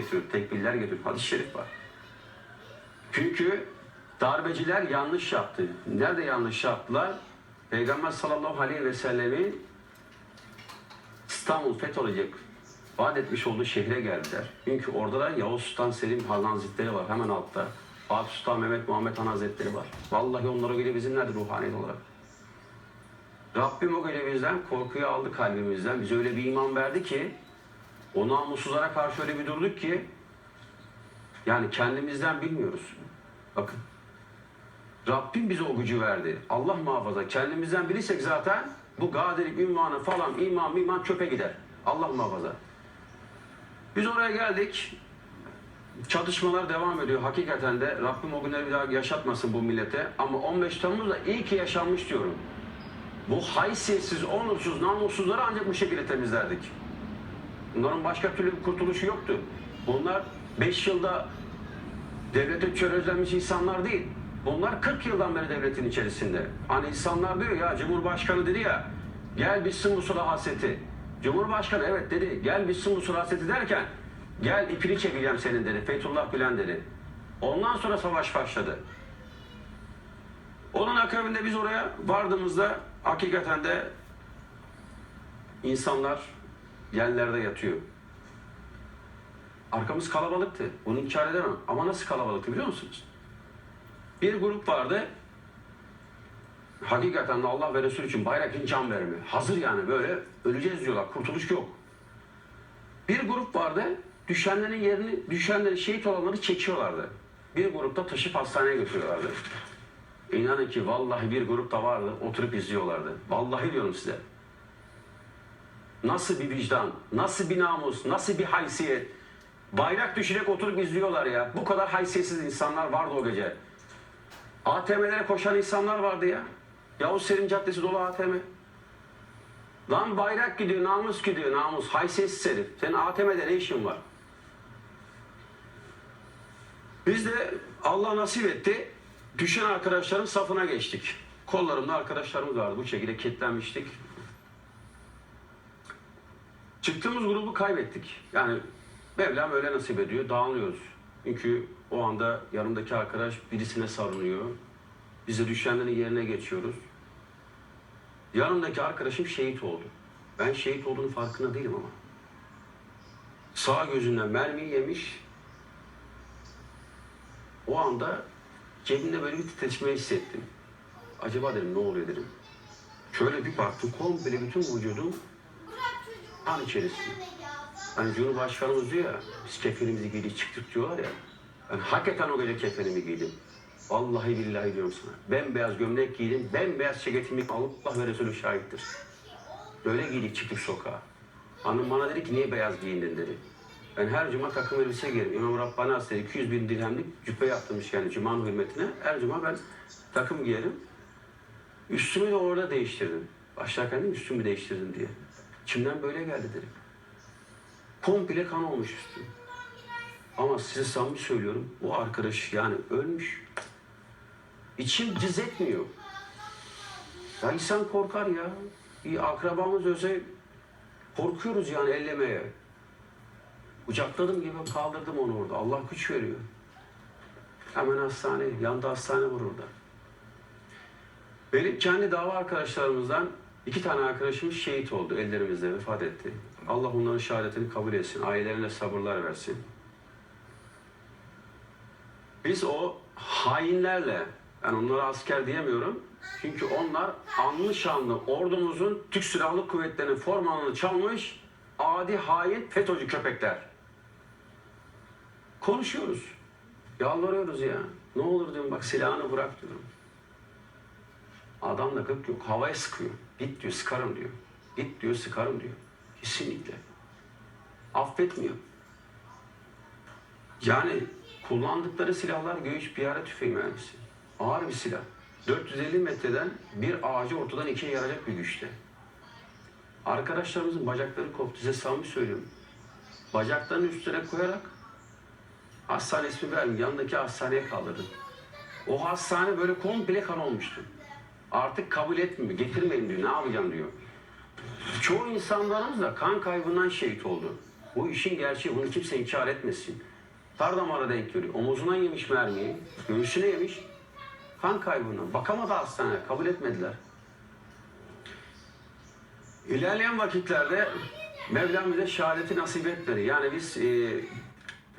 getiriyor, tekbirler getiriyor. Hadis-i şerif var. Çünkü darbeciler yanlış yaptı. Nerede yanlış yaptılar? Peygamber sallallahu aleyhi ve sellemin İstanbul fethedilecek vaat etmiş olduğu şehre geldiler. Çünkü orada da Yavuz Sultan Selim Han Hazretleri var hemen altta. Fatih Sultan Mehmet Muhammed Han Hazretleri var. Vallahi onlara göre bizim nerede ruhaniyet olarak? Rabbim o gece bizden korkuyu aldı kalbimizden. Bize öyle bir iman verdi ki o namussuzlara karşı öyle bir durduk ki yani kendimizden bilmiyoruz. Bakın. Rabbim bize o gücü verdi. Allah muhafaza. Kendimizden bilirsek zaten bu gadirlik ünvanı falan iman iman çöpe gider. Allah muhafaza. Biz oraya geldik. Çatışmalar devam ediyor. Hakikaten de Rabbim o günleri bir daha yaşatmasın bu millete. Ama 15 Temmuz'da iyi ki yaşanmış diyorum. Bu haysiyetsiz, onursuz, namussuzları ancak bu şekilde temizlerdik. Bunların başka türlü bir kurtuluşu yoktu. Bunlar 5 yılda devlete çörözlenmiş insanlar değil. Bunlar 40 yıldan beri devletin içerisinde. Hani insanlar diyor ya Cumhurbaşkanı dedi ya gel bitsin bu sıra hasreti. Cumhurbaşkanı evet dedi gel bitsin bu sıra hasreti derken gel ipini çekeceğim senin dedi. Fethullah Gülen dedi. Ondan sonra savaş başladı. Onun akabinde biz oraya vardığımızda hakikaten de insanlar yerlerde yatıyor. Arkamız kalabalıktı. Bunu inkar edemem. Ama nasıl kalabalıktı biliyor musunuz? Bir grup vardı. Hakikaten de Allah ve Resul için bayrak için can verme. Hazır yani böyle öleceğiz diyorlar. Kurtuluş yok. Bir grup vardı. Düşenlerin yerini, düşenleri şehit olanları çekiyorlardı. Bir grupta taşıp hastaneye götürüyorlardı. İnanın ki vallahi bir grup da vardı. Oturup izliyorlardı. Vallahi diyorum size. Nasıl bir vicdan, nasıl bir namus, nasıl bir haysiyet. Bayrak düşecek oturup izliyorlar ya. Bu kadar haysiyetsiz insanlar vardı o gece. ATM'lere koşan insanlar vardı ya. Yavuz Selim Caddesi dolu ATM. Lan bayrak gidiyor, namus gidiyor, namus. Haysiyetsiz herif. Senin ATM'de ne işin var? Biz de Allah nasip etti. Düşen arkadaşların safına geçtik. Kollarımda arkadaşlarımız vardı. Bu şekilde kilitlenmiştik. Çıktığımız grubu kaybettik. Yani Mevlam öyle nasip ediyor. Dağılıyoruz. Çünkü o anda yanımdaki arkadaş birisine sarılıyor. Biz de düşenlerin yerine geçiyoruz. Yanımdaki arkadaşım şehit oldu. Ben şehit olduğunu farkında değilim ama. Sağ gözünden mermi yemiş. O anda cebimde böyle bir titreşme hissettim. Acaba dedim ne oluyor dedim. Şöyle bir baktım komple bütün vücudum kan içerisinde. Hani Cumhurbaşkanımız diyor ya, biz kefenimizi giydik çıktık diyorlar ya. Ben hakikaten o gece kefenimi giydim. Vallahi billahi diyorum sana. Bembeyaz gömlek giydim, bembeyaz ceketimi Allah ve Resulü şahittir. Böyle giydik çıktık sokağa. Hanım bana dedi ki niye beyaz giyindin dedi. Ben her cuma takım elbise giyerim. İmam Rabbani Hazretleri 200 bin dirhemlik cübbe yaptırmış yani cumanın hürmetine. Her cuma ben takım giyerim. Üstümü de orada değiştirdim. Başlarken de üstümü değiştirdim diye. İçimden böyle geldi dedim. Komple kan olmuş üstüm. Ama size samimi söylüyorum. Bu arkadaş yani ölmüş. İçim cız etmiyor. Ya insan korkar ya. Bir akrabamız ölse korkuyoruz yani ellemeye. Kucakladım gibi kaldırdım onu orada. Allah güç veriyor. Hemen hastane, yanda hastane var orada. Benim kendi dava arkadaşlarımızdan iki tane arkadaşımız şehit oldu. Ellerimizde vefat etti. Allah onların şehadetini kabul etsin. Ailelerine sabırlar versin. Biz o hainlerle, ben onlara asker diyemiyorum. Çünkü onlar anlı şanlı ordumuzun Türk Silahlı Kuvvetleri'nin formanını çalmış adi hain FETÖ'cü köpekler. Konuşuyoruz. Yalvarıyoruz ya. Ne olur diyorum bak silahını bırak diyorum. Adam da gık yok. Havaya sıkıyor. Git diyor sıkarım diyor. Git diyor sıkarım diyor. Kesinlikle. Affetmiyor. Yani kullandıkları silahlar göğüs piyade tüfeği mühendisi. Ağır bir silah. 450 metreden bir ağacı ortadan ikiye yaracak bir güçte. Arkadaşlarımızın bacakları koptu. Size samimi söylüyorum. Bacaklarını üstüne koyarak hastane ismi vermiyorum. Yanındaki hastaneye kaldırdım. O hastane böyle komple kan olmuştu. Artık kabul etmiyor. Getirmeyin diyor. Ne yapacağım diyor. Çoğu insanlarımız da kan kaybından şehit oldu. Bu işin gerçeği. Bunu kimse inkar etmesin. Dar damara denk geliyor. Omuzuna yemiş mermiyi. Göğsüne yemiş. Kan kaybına. Bakamadı hastaneye. Kabul etmediler. İlerleyen vakitlerde Mevlam bize şehadeti nasip etmedi. Yani biz e,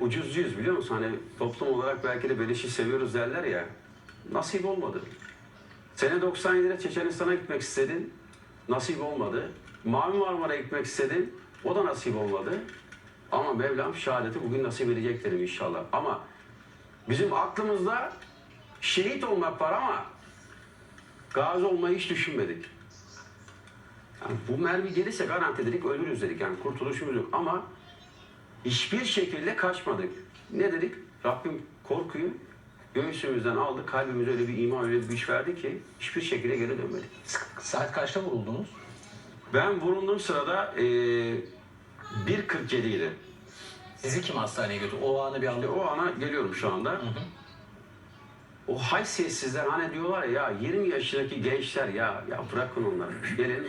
ucuzcuyuz biliyor musun? Hani toplum olarak belki de beleşi seviyoruz derler ya. Nasip olmadı. Sene 97'de Çeçenistan'a gitmek istedin. Nasip olmadı. Mavi Marmara'ya gitmek istedin. O da nasip olmadı. Ama Mevlam şehadeti bugün nasip edecek dedim inşallah. Ama bizim aklımızda şehit olmak var ama gazi olmayı hiç düşünmedik. Yani bu mermi gelirse garanti dedik ölürüz dedik. Yani kurtuluşumuz yok. Ama hiçbir şekilde kaçmadık. Ne dedik? Rabbim korkuyu göğsümüzden aldı. Kalbimize öyle bir iman, öyle bir güç verdi ki hiçbir şekilde geri dönmedik. Saat kaçta vuruldunuz? Ben bulunduğum sırada eee 1.47 idi. Sizi kim hastaneye götürdü? O anı bir E, anlatın. o ana geliyorum şu anda. O haysiyetsizler hani diyorlar ya, ya 20 yaşındaki gençler ya ya bırakın onları. Gelin